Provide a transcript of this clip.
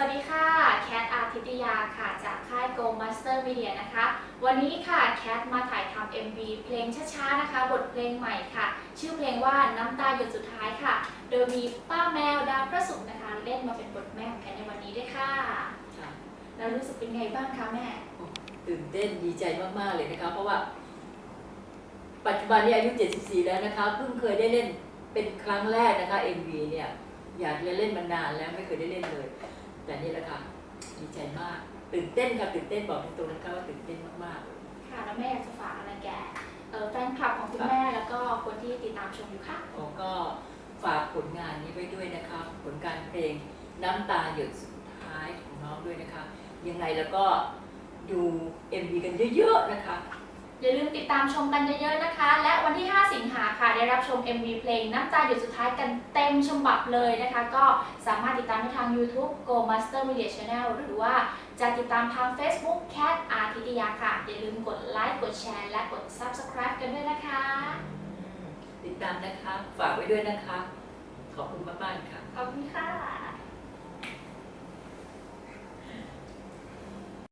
วัสดีค่ะ แคทอาทิตยาค่ะ จากค่าย Go Master Media นะคะ วันนี้ค่ะ แคทมาถ่ายทำ MV เพลงช้าๆ นะคะ บทเพลงใหม่ค่ะ ชื่อเพลงว่าน้ำตาหยดสุดท้ายค่ะ โดยมีป้าแมวดาวพระสุขนะคะ เล่นมาเป็นบทแม่ของแคทในวันนี้ด้วยค่ะค่ะแล้วรู้สึกเป็นไงบ้างคะแม่ ตื่นเต้นดีใจมากๆ เลยนะคะ เพราะว่า ปัจจุบันนี้อายุ 74 แล้วนะคะ เพิ่งเคยได้เล่นเป็นครั้งแรกนะคะ MV เนี่ย อยากจะเล่นมานานแล้วไม่เคยได้เล่นเลย แต่นี่แหละค่ะดีใจมากตื่นเต้นค่ะตื่นเต้นบอกตรงๆนะคะว่าตื่นเต้นมากๆ ค่ะแล้วแม่อยากจะฝากอะไรแก่เอ่อแฟนคลับของคุณแม่แล้วก็คนที่ติดตามชมอยู่ค่ะผมก็ฝากผลงานนี้ไว้ด้วยนะคะผลการเพลงน้ำตาหยดสุดท้ายของน้องด้วยนะคะ ยังไงแล้วก็ดู MV กันเยอะๆนะคะ อย่าลืมติดตามชมกันเยอะๆนะคะ และวันที่5สิง หาค่ะได้รับชม MV เพลงน้ำตาหยดสุดท้ายกันเต็มฉบับเลยนะคะ ก็สามารถติดตามได้ทาง YouTube Go Master Media Channel หรือว่าจะติดตามทาง Facebook Cat อาทิตยาค่ะ อย่าลืมกดไลค์กดแชร์และกด Subscribe กันด้วยนะคะ ติดตามนะคะ ฝากไว้ด้วยนะคะ ขอบคุณมากๆค่ะ ขอบคุณค่ะ